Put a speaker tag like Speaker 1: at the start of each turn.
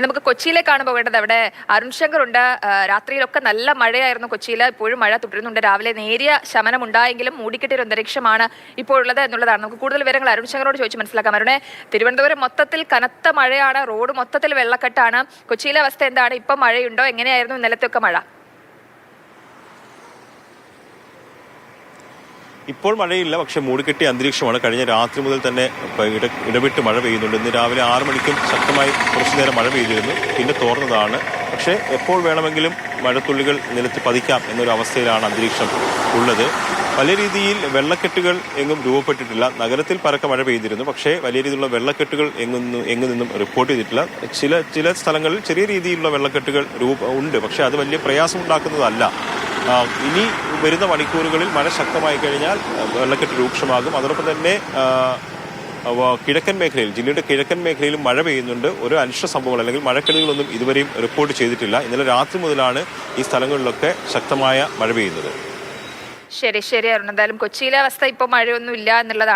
Speaker 1: നമുക്ക് കൊച്ചിയിലേക്കാണ് പോകേണ്ടത് അവിടെ അരുൺ ശങ്കർ ഉണ്ട്. രാത്രിയിലൊക്കെ നല്ല മഴയായിരുന്നു കൊച്ചിയിൽ. ഇപ്പോഴും മഴ തുടരുന്നുണ്ട്. രാവിലെ നേരിയ ശമനം ഉണ്ടായെങ്കിലും മൂടിക്കെട്ടിയ ഒരു അന്തരീക്ഷമാണ് ഇപ്പോൾ ഉള്ളത് എന്നുള്ളതാണ്. നമുക്ക് കൂടുതൽ വിവരങ്ങൾ അരുൺ ശങ്കറോട് ചോദിച്ച് മനസ്സിലാക്കാം. അരുണെ തിരുവനന്തപുരം മൊത്തത്തിൽ കനത്ത മഴയാണ്. റോഡ് മൊത്തത്തിൽ വെള്ളക്കെട്ടാണ്. കൊച്ചിയിലെ അവസ്ഥ എന്താണ്? ഇപ്പം മഴയുണ്ടോ? എങ്ങനെയായിരുന്നു ഇന്നലത്തെ ഒക്കെ മഴ?
Speaker 2: ഇപ്പോൾ മഴയില്ല പക്ഷെ മൂടിക്കെട്ടിയ അന്തരീക്ഷമാണ്. കഴിഞ്ഞ രാത്രി മുതൽ തന്നെ ഇടവിട്ട് മഴ പെയ്യുന്നുണ്ട്. ഇന്ന് രാവിലെ ആറു മണിക്കും ശക്തമായി കുറച്ചു നേരം മഴ പെയ്തിരുന്നു. പിന്നെ തോർന്നതാണ്. പക്ഷേ എപ്പോൾ വേണമെങ്കിലും മഴത്തുള്ളികൾ നിലത്ത് പതിക്കാം എന്നൊരു അവസ്ഥയിലാണ് അന്തരീക്ഷം ഉള്ളത്. പല രീതിയിൽ വെള്ളക്കെട്ടുകൾ എങ്ങും രൂപപ്പെട്ടിട്ടില്ല. നഗരത്തിൽ പരക്കെ മഴ പെയ്തിരുന്നു. പക്ഷേ വലിയ രീതിയിലുള്ള വെള്ളക്കെട്ടുകൾ എങ്ങും എങ്ങു നിന്നും റിപ്പോർട്ട് ചെയ്തിട്ടില്ല. ചില ചില സ്ഥലങ്ങളിൽ ചെറിയ രീതിയിലുള്ള വെള്ളക്കെട്ടുകൾ രൂപ ഉണ്ട്. പക്ഷേ അത് വലിയ പ്രയാസം ഉണ്ടാക്കുന്നതല്ല. ആ, ഇനി വരുന്ന മണിക്കൂറുകളിൽ മഴ ശക്തമായി കഴിഞ്ഞാൽ വെള്ളക്കെട്ട് രൂക്ഷമാകും. അതോടൊപ്പം തന്നെ കിഴക്കൻ മേഖലയിൽ ജില്ലയുടെ കിഴക്കൻ മേഖലയിലും മഴ പെയ്യുന്നുണ്ട്. ഒരു അനിഷ്ട സംഭവങ്ങൾ അല്ലെങ്കിൽ മഴക്കെടുതികളൊന്നും ഇതുവരെയും റിപ്പോർട്ട് ചെയ്തിട്ടില്ല. ഇന്നലെ രാത്രി മുതലാണ് ഈ സ്ഥലങ്ങളിലൊക്കെ ശക്തമായ മഴ പെയ്യുന്നത്.
Speaker 1: ശരി ശരി അരുൺ. എന്തായാലും കൊച്ചിയിലെ അവസ്ഥ ഇപ്പോൾ മഴയൊന്നും ഇല്ല എന്നുള്ളതാണ്.